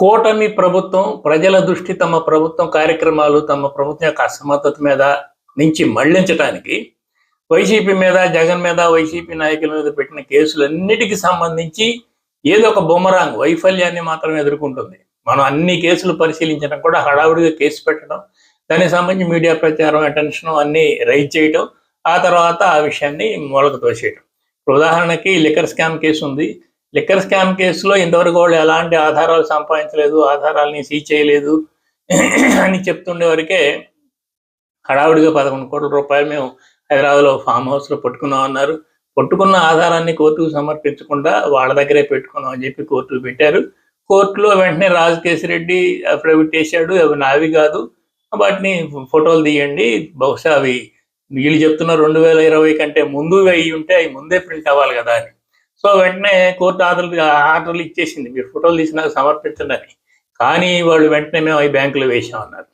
కూటమి ప్రభుత్వం ప్రజల దృష్టి తమ ప్రభుత్వం కార్యక్రమాలు తమ ప్రభుత్వం యొక్క అసమర్థత మీద నుంచి మళ్ళించడానికి వైసీపీ మీద జగన్ మీద వైసీపీ నాయకుల మీద పెట్టిన కేసులన్నిటికీ సంబంధించి ఏదో ఒక బొమరాంగ్ వైఫల్యాన్ని మాత్రం ఎదుర్కొంటుంది. మనం అన్ని కేసులు పరిశీలించడం కూడా హడావుడిగా కేసు పెట్టడం దానికి సంబంధించి మీడియా ప్రచారం అటెన్షన్ అన్ని రైజ్ చేయటం ఆ తర్వాత ఆ విషయాన్ని మొలక తోసేయడం ఉదాహరణకి లిక్కర్ స్కామ్ కేసు ఉంది. లిక్కర్ స్కామ్ కేసులో ఇంతవరకు వాళ్ళు ఎలాంటి ఆధారాలు సంపాదించలేదు ఆధారాలని సీజ్ చేయలేదు అని చెప్తుండే వరకే హడావుడిగా పదకొండు కోట్ల రూపాయలు మేము హైదరాబాద్లో ఫామ్ హౌస్లో పట్టుకున్నాం అన్నారు. పట్టుకున్న ఆధారాన్ని కోర్టుకు సమర్పించకుండా వాళ్ళ దగ్గరే పెట్టుకున్నాం అని చెప్పి కోర్టులు పెట్టారు. కోర్టులో వెంటనే రాజకేశ్ రెడ్డి అఫిడవిట్ వేశాడు. అవి నావి కాదు. వాటిని ఫోటోలు తీయండి. బహుశా అవి వీళ్ళు చెప్తున్న రెండు వేల ఇరవై కంటే ముందు అయ్యి ఉంటే అవి ముందే ప్రింట్ అవ్వాలి కదా అని. సో వెంటనే కోర్టు ఆర్డర్లు ఆర్డర్లు ఇచ్చేసింది. మీరు ఫోటోలు తీసినాక సమర్పించండి అని. కానీ వాళ్ళు వెంటనే మేము అవి బ్యాంకులో వేసామన్నారు.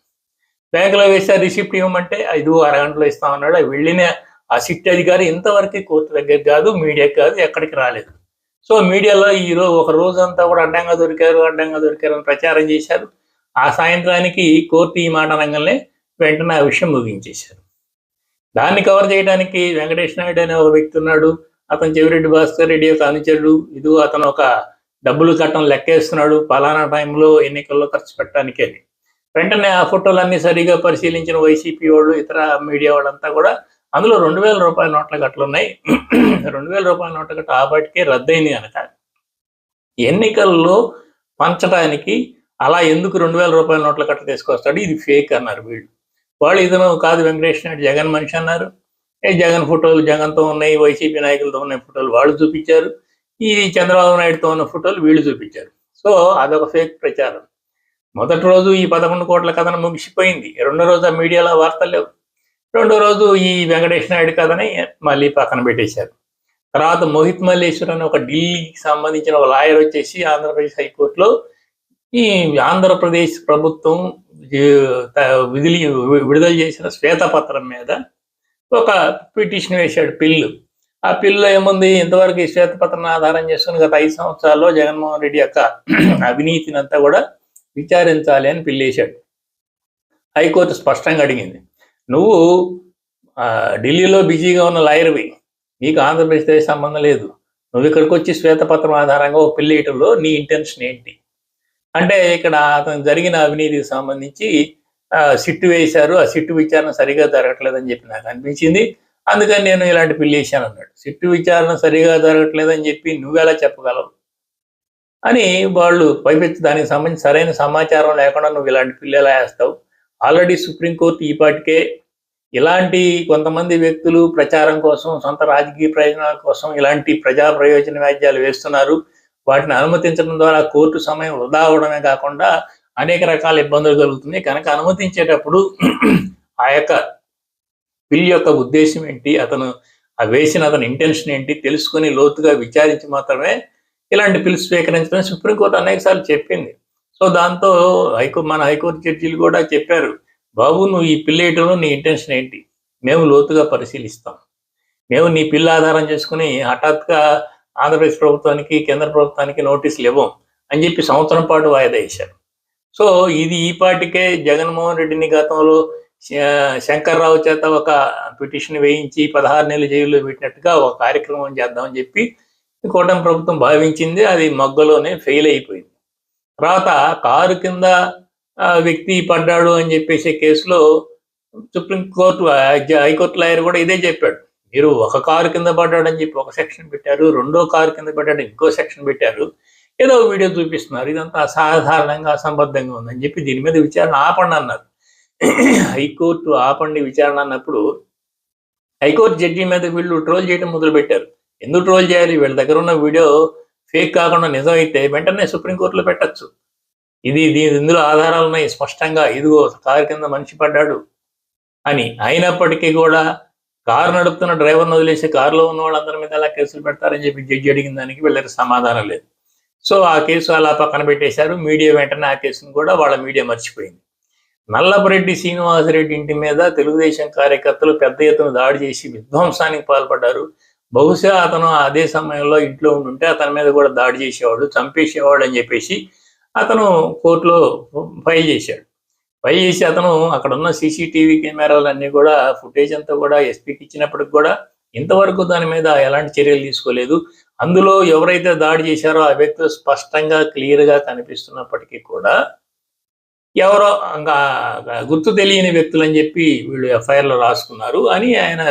బ్యాంకులో వేస్తే రిసిప్ట్ ఇవ్వమంటే ఐదు అరగంటలో ఇస్తామన్నాడు అవి వెళ్ళిన ఆ సిట్ అధికారి ఇంతవరకు కోర్టు దగ్గర కాదు మీడియాకి కాదు ఎక్కడికి రాలేదు. సో మీడియాలో ఈ రోజు ఒక రోజు అంతా కూడా అడ్డంగా దొరికారు అడ్డంగా దొరికారు అని ప్రచారం చేశారు. ఆ సాయంత్రానికి కోర్టు ఈ మాట అనగానే వెంటనే ఆ విషయం ముగించేశారు. దాన్ని కవర్ చేయడానికి వెంకటేష్ నాయుడు అనే ఒక వ్యక్తి ఉన్నాడు. అతను చెవిరెడ్డి భాస్కర్ రెడ్డి యొక్క అనుచరుడు. ఇది అతను ఒక డబ్బులు కట్టం లెక్కేస్తున్నాడు. పలానా టైంలో ఎన్నికల్లో ఖర్చు పెట్టడానికి. అని వెంటనే ఆ ఫోటోలన్నీ సరిగా పరిశీలించిన వైసీపీ వాళ్ళు ఇతర మీడియా వాళ్ళంతా కూడా అందులో రెండు వేల రూపాయల నోట్ల గట్లు ఉన్నాయి. రెండు వేల రూపాయల నోట్ల కట్ట ఆ రద్దయింది కనుక. ఎన్నికల్లో పంచడానికి అలా ఎందుకు రెండు వేల రూపాయల నోట్ల కట్ట తీసుకొస్తాడు? ఇది ఫేక్ అన్నారు వీళ్ళు. వాళ్ళు ఇతను కాదు వెంకటేష్ నాయుడు జగన్ మనిషి అన్నారు. జగన్ ఫోటోలు జగన్తో ఉన్నాయి వైసీపీ నాయకులతో ఉన్న ఫోటోలు వాళ్ళు చూపించారు. ఈ చంద్రబాబు నాయుడుతో ఉన్న ఫోటోలు వీళ్ళు చూపించారు. సో అదొక ఫేక్ ప్రచారం. మొదటి రోజు ఈ పదకొండు కోట్ల కథన ముగిసిపోయింది. రెండో రోజు ఆ మీడియాలో వార్తలు లేవు. రెండో రోజు ఈ వెంకటేష్ నాయుడు కథని మళ్ళీ పక్కన పెట్టేశారు. తర్వాత మోహిత్ మల్లేశ్వర్ అనే ఒక ఢిల్లీకి సంబంధించిన ఒక లాయర్ వచ్చేసి ఆంధ్రప్రదేశ్ హైకోర్టులో ఈ ఆంధ్రప్రదేశ్ ప్రభుత్వం విధులు విడుదల చేసిన శ్వేతపత్రం మీద ఒక పిటిషన్ వేశాడు పిల్లు. ఆ పిల్లు ఏముంది? ఇంతవరకు ఈ శ్వేతపత్రాన్ని ఆధారం చేసుకుని గత ఐదు సంవత్సరాల్లో జగన్మోహన్ రెడ్డి యొక్క అవినీతిని అంతా కూడా విచారించాలి అని పిల్లేశాడు హైకోర్టు స్పష్టంగా అడిగింది. నువ్వు ఢిల్లీలో బిజీగా ఉన్న లాయర్వి. నీకు ఆంధ్రప్రదేశ్ సంబంధం లేదు. నువ్వు ఇక్కడికి వచ్చి శ్వేతపత్రం ఆధారంగా ఒక పిల్లేయటంలో నీ ఇంటెన్షన్ ఏంటి? అంటే ఇక్కడ అతను జరిగిన అవినీతికి సంబంధించి సిట్టు వేశారు. ఆ సిట్టు విచారణ సరిగా జరగట్లేదని చెప్పి నాకు అనిపించింది. అందుకని నేను ఇలాంటి పిల్లి వేసాను అన్నాడు. సిట్టు విచారణ సరిగా జరగట్లేదని చెప్పి నువ్వెలా చెప్పగలవు? అని వాళ్ళు పైపెచ్చి దానికి సంబంధించి సరైన సమాచారం లేకుండా నువ్వు ఇలాంటి పిల్లి ఎలా వేస్తావు ఆల్రెడీ సుప్రీంకోర్టు ఈ పాటికే ఇలాంటి కొంతమంది వ్యక్తులు ప్రచారం కోసం సొంత రాజకీయ ప్రయోజనాల కోసం ఇలాంటి ప్రజా ప్రయోజన వ్యాజ్యాలు వేస్తున్నారు. వాటిని అనుమతించడం ద్వారా కోర్టు సమయం వృధా అవడమే కాకుండా అనేక రకాల ఇబ్బందులు కలుగుతున్నాయి కనుక అనుమతించేటప్పుడు ఆ యొక్క బిల్ యొక్క ఉద్దేశం ఏంటి? అతను ఆ వేసిన అతని ఇంటెన్షన్ ఏంటి? తెలుసుకొని లోతుగా విచారించి మాత్రమే ఇలాంటి బిల్లు స్వీకరించడం సుప్రీంకోర్టు అనేక సార్లు చెప్పింది. సో దాంతో హైకో మన హైకోర్టు జడ్జీలు కూడా చెప్పారు బాబు నువ్వు ఈ పిల్లేయటంలో నీ ఇంటెన్షన్ ఏంటి? మేము లోతుగా పరిశీలిస్తాం. మేము నీ పిల్ల ఆధారం చేసుకుని హఠాత్గా ఆంధ్రప్రదేశ్ ప్రభుత్వానికి కేంద్ర ప్రభుత్వానికి నోటీసులు ఇవ్వం అని చెప్పి సంవత్సరం పాటు వాయిదా వేశారు. సో ఇది ఈ పాటికే జగన్మోహన్ రెడ్డిని గతంలో శంకర్రావు చేత ఒక పిటిషన్ వేయించి పదహారు నెలల జైల్లో పెట్టినట్టుగా ఒక కార్యక్రమం చేద్దామని చెప్పి కూటమి ప్రభుత్వం భావించింది. అది మొగ్గలోనే ఫెయిల్ అయిపోయింది. తర్వాత కారు కింద వ్యక్తి పడ్డాడు అని చెప్పేసి కేసులో సుప్రీంకోర్టు హైకోర్టు లాయర్ కూడా ఇదే చెప్పాడు. మీరు ఒక కారు కింద పడ్డాడు అని చెప్పి ఒక సెక్షన్ పెట్టారు రెండో కారు కింద పడ్డాడు ఇంకో సెక్షన్ పెట్టారు. ఏదో వీడియో చూపిస్తున్నారు. ఇదంతా అసాధారణంగా అసంబద్ధంగా ఉందని చెప్పి దీని మీద విచారణ ఆపండి అన్నారు. హైకోర్టు ఆపండి విచారణ అన్నప్పుడు హైకోర్టు జడ్జి మీద వీళ్ళు ట్రోల్ చేయడం మొదలు పెట్టారు ఎందుకు ట్రోల్ చేయాలి? వీళ్ళ దగ్గర ఉన్న వీడియో ఫేక్ కాకుండా నిజం అయితే వెంటనే సుప్రీంకోర్టులో పెట్టచ్చు. ఇది దీని ఇందులో ఆధారాలు ఉన్నాయి. స్పష్టంగా ఇదిగో కారు కింద మనిషి పడ్డాడు అని అయినప్పటికీ కూడా కారు నడుపుతున్న డ్రైవర్ను వదిలేసి కారులో ఉన్న వాళ్ళందరి మీద ఎలా కేసులు పెడతారని చెప్పి జడ్జి అడిగిన దానికి వీళ్ళకి సమాధానం లేదు. సో ఆ కేసు అలా పక్కన పెట్టేశారు. మీడియా వెంటనే ఆ కేసును కూడా వాళ్ళ మీడియా మర్చిపోయింది. నల్లపరెడ్డి శ్రీనివాసరెడ్డి ఇంటి మీద తెలుగుదేశం కార్యకర్తలు పెద్ద ఎత్తున దాడి చేసి విధ్వంసానికి పాల్పడ్డారు. బహుశా అతను అదే సమయంలో ఇంట్లో ఉండుంటే అతని మీద కూడా దాడి చేసేవాడు చంపేసేవాడు అని చెప్పేసి అతను కోర్టులో ఫైల్ చేశాడు. ఫైల్ చేసి అతను అక్కడ ఉన్న సీసీటీవీ కెమెరాలన్నీ కూడా ఫుటేజ్ అంతా కూడా ఎస్పీకి ఇచ్చినప్పటికి కూడా ఇంతవరకు దాని మీద ఎలాంటి చర్యలు తీసుకోలేదు. అందులో ఎవరైతే దాడి చేశారో ఆ వ్యక్తులు స్పష్టంగా క్లియర్గా కనిపిస్తున్నప్పటికీ కూడా ఎవరో ఇంకా గుర్తు తెలియని వ్యక్తులు అని చెప్పి వీళ్ళు ఎఫ్ఐఆర్లో రాసుకున్నారు అని ఆయన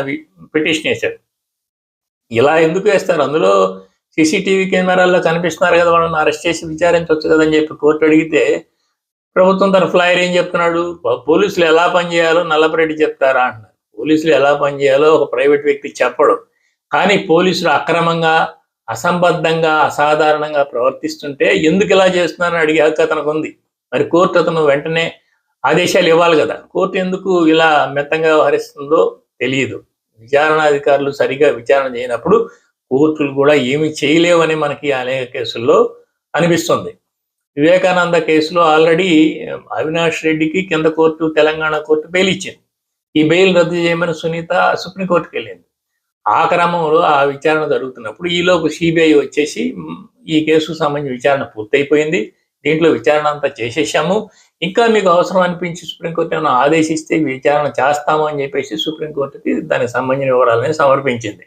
పిటిషన్ వేశారు. ఇలా ఎందుకు వేస్తారు? అందులో సీసీటీవీ కెమెరాల్లో కనిపిస్తున్నారు కదా వాళ్ళని అరెస్ట్ చేసి విచారించవచ్చు కదా అని చెప్పి కోర్టు అడిగితే ప్రభుత్వం తన ఫ్లైర్ ఏం చెప్తున్నాడు? పోలీసులు ఎలా పనిచేయాలో నల్లపరెడ్డి చెప్తారా అంటున్నారు. పోలీసులు ఎలా పనిచేయాలో ఒక ప్రైవేట్ వ్యక్తి చెప్పడు. కానీ పోలీసులు అక్రమంగా అసంబద్ధంగా అసాధారణంగా ప్రవర్తిస్తుంటే ఎందుకు ఇలా చేస్తున్నానని అడిగే హక్కు అతనికి ఉంది మరి కోర్టు అతను వెంటనే ఆదేశాలు ఇవ్వాలి కదా. కోర్టు ఎందుకు ఇలా మెత్తంగా వ్యవహరిస్తుందో తెలియదు విచారణాధికారులు సరిగా విచారణ చేయనప్పుడు కోర్టులు కూడా ఏమి చేయలేవని మనకి అనేక కేసుల్లో అనిపిస్తుంది. వివేకానంద కేసులో ఆల్రెడీ అవినాష్ రెడ్డికి కింద కోర్టు తెలంగాణ కోర్టు బెయిల్ ఇచ్చింది ఈ బెయిల్ రద్దు చేయమని సునీత సుప్రీంకోర్టుకి వెళ్ళింది ఆ క్రమంలో ఆ విచారణ జరుగుతున్నప్పుడు ఈలోపు సిబిఐ వచ్చేసి ఈ కేసుకు సంబంధించి విచారణ పూర్తయిపోయింది. దీంట్లో విచారణ అంతా చేసేసాము ఇంకా మీకు అవసరం అనిపించి సుప్రీంకోర్టు ఏమైనా ఆదేశిస్తే విచారణ చేస్తాము అని చెప్పేసి సుప్రీంకోర్టుకి దానికి సంబంధించిన వివరాలని సమర్పించింది.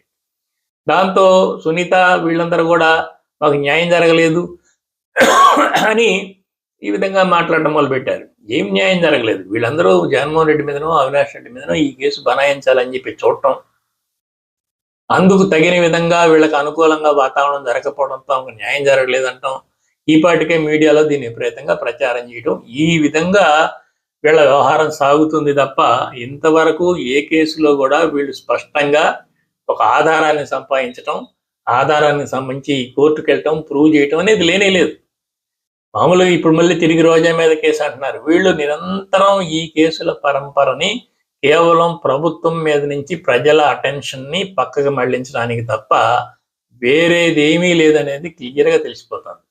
దాంతో సునీత వీళ్ళందరూ కూడా మాకు న్యాయం జరగలేదు అని ఈ విధంగా మాట్లాడడం మొదలుపెట్టారు. ఏం న్యాయం జరగలేదు? వీళ్ళందరూ జగన్మోహన్ రెడ్డి మీదనో అవినాష్ రెడ్డి మీదనో ఈ కేసు బనాయించాలని చెప్పి చూడటం అందుకు తగిన విధంగా వీళ్ళకి అనుకూలంగా వాతావరణం జరగకపోవడంతో న్యాయం జరగలేదంటాం. ఈపాటికే మీడియాలో దీన్ని విపరీతంగా ప్రచారం చేయడం ఈ విధంగా వీళ్ళ వ్యవహారం సాగుతుంది తప్ప ఇంతవరకు ఏ కేసులో కూడా వీళ్ళు స్పష్టంగా ఒక ఆధారాన్ని సంపాదించటం ఆధారాన్ని సంబంధించి కోర్టుకు వెళ్ళటం ప్రూవ్ చేయటం అనేది లేనే లేదు. మామూలుగా ఇప్పుడు మళ్ళీ తిరిగి రోజా మీద కేసు అంటున్నారు. వీళ్ళు నిరంతరం ఈ కేసుల పరంపరని కేవలం ప్రభుత్వం మీద నుంచి ప్రజల అటెన్షన్ని పక్కకు మళ్ళించడానికి తప్ప వేరేదేమీ లేదనేది క్లియర్గా తెలిసిపోతుంది.